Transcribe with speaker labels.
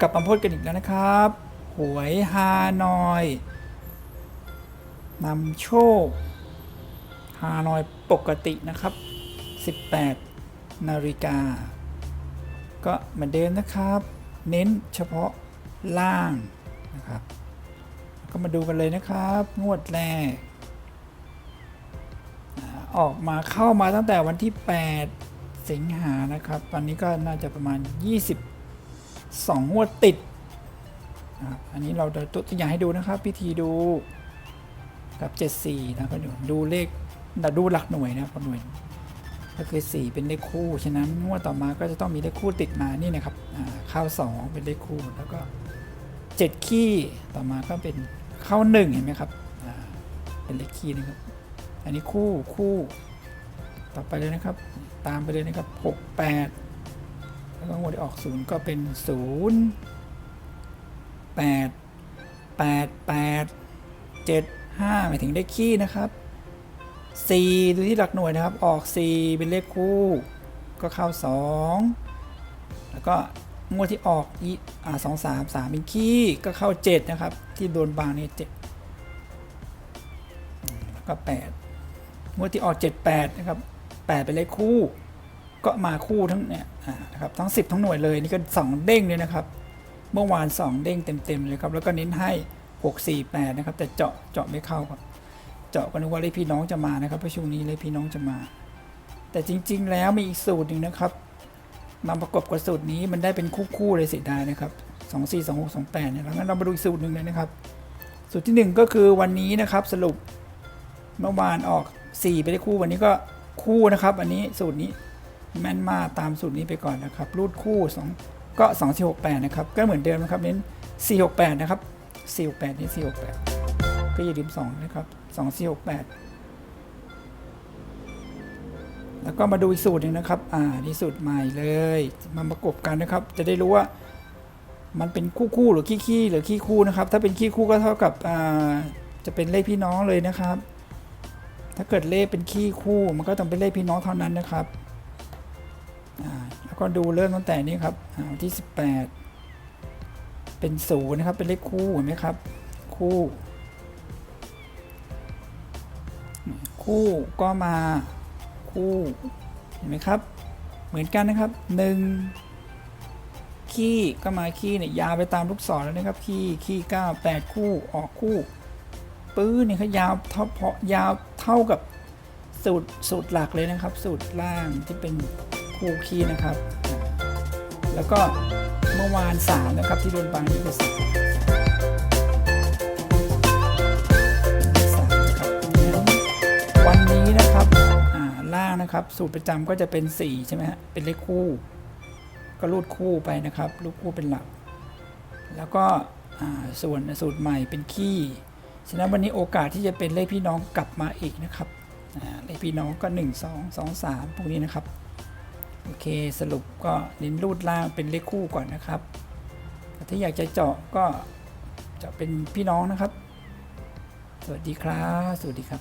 Speaker 1: กลับมาพูดกันอีกแล้วนะครับ หวยฮานอยนำโชคฮานอยปกตินะครับ 18 นาฬิกา ก็เหมือนเดิมนะครับ เน้นเฉพาะล่างนะครับ ก็มาดูกันเลยนะครับ งวดแรก ออกมาเข้ามาตั้งแต่วันที่ 8 สิงหานะครับ ตอนนี้ก็น่าจะประมาณ 2งวดติด อันนี้เราจะตัวอย่างให้ดูนะครับพิธีดูกับ 74 นะก็ดูดูเลขดูหลักหน่วยนะครับหน่วยก็คือ 4 เป็นเลขคู่ ฉะนั้นงวดต่อมาก็จะต้องมีเลขคู่ติดมานี่นะครับอ่าเข้า2เป็นเลขคู่แล้วก็ 7 ขี้ต่อมาก็เป็นข้าว1เห็นไหมครับเป็นเลขขี้นะครับ อันนี้คู่คู่ต่อไปเลยนะครับ ตามไปเลยนะครับ 6 8 แล้วก็งวดที่ออก0ก็เป็น0 8 8 8 7 5หมายถึงเลขขี้นะครับ4ดูที่หลักหน่วยนะครับออก4เป็นเลขคู่ก็เข้า2แล้วก็งวดที่ออกอีอ่าสองสามสามเป็นขี้ก็เข้า7นะครับ ที่โดนบางนี่เจ็ดแล้วก็8งวดที่ออก7 8นะครับ8เป็นเลขคู่ ก็มาคู่ทั้งเนี่ยนะครับทั้ง 10 ทั้งหน่วยเลยนี่ก็ 2 เด้งเลยนะครับ เมื่อวาน 2 เด้งเต็มๆเลยครับแล้วก็เน้นให้ 6 4 8 นะครับ แต่เจาะเจาะไม่เข้าครับเจาะก็นึกว่าเลขพี่น้องจะมานะครับเพระช่วงนี้เลขพี่น้องจะมา แต่จริง ๆ แล้วมีอีกสูตรหนึ่งนะครับมาประกบกับสูตรนี้มันได้เป็นคู่ๆเลยเสียดายนะครับ2 4 2 6 2 8เนี่ยแล้วงั้นเรามาดูอีกสูตรหนึ่งเลยนะครับ สูตรที่ 1 ก็คือวันนี้นะครับสรุปเมื่อวานออก 4 ไปได้คู่วันนี้ก็คู่นะครับ อันนี้สูตรนี้ แม่นมากตามสูตรนี้ไปก่อนนะครับ รูดคู่ 2 ก็ 2 4 6 8 นะครับ ก็เหมือนเดิมนะครับเน้น 4 6 8 นะครับ 4 6 8นี่4 6 8 ก็อย่าลืม 2 นะครับ 2 4 6 8 แล้วก็มาดูอีกสูตรหนึ่งนะครับ อ่า นี่สูตรใหม่เลย มาประกบกันนะครับ จะได้รู้ว่ามันเป็นคู่คู่หรือขี้ขี้หรือขี้คู่นะครับ ถ้าเป็นขี้คู่ก็เท่ากับอ่าจะเป็นเลขพี่น้องเลยนะครับ ถ้าเกิดเลขเป็นขี้คู่ มันก็ต้องเป็นเลขพี่น้องเท่านั้นนะครับ ก็ดูเริ่มตั้งแต่นี้ครับอ่าวันที่ 18 เป็นศูนย์นะครับ เป็นเลขคู่เห็นไหมครับ คู่ คู่ก็มาคู่เห็นไหมครับ เหมือนกันนะครับหนึ่งขี้ก็มาขี้เนี่ยยาวไปตามลูกศรแล้วนะครับ ขี้ขี้เก้าแปดคู่ออกคู่ปื้อเนี่ยเขายาวเท่าเพาะยาวเท่ากับสูตรสูตรหลักเลยนะครับ สูตรล่างที่เป็น คู่ขี้นะครับ แล้วก็เมื่อวานสามนะครับที่โดนบังนี่คือสามนะครับวันนี้นะครับอ่าล่างนะครับ สูตรประจำก็จะเป็น4ใช่ไหมฮะเป็นเลขคู่ ก็รูดคู่ไปนะครับรูดคู่เป็นหลัก แล้วก็ส่วนสูตรใหม่เป็นขี้ฉะนั้นวันนี้โอกาสที่จะเป็นเลขพี่น้องกลับมาอีกนะครับเลขพี่น้องก็ 1 2 2 3พวกนี้นะครับ โอเคสรุปก็เน้นรูดล่างเป็นเลขคู่ก่อนนะครับถ้าอยากจะเจาะก็จะเป็นพี่น้องนะครับ สวัสดีครับ สวัสดีครับ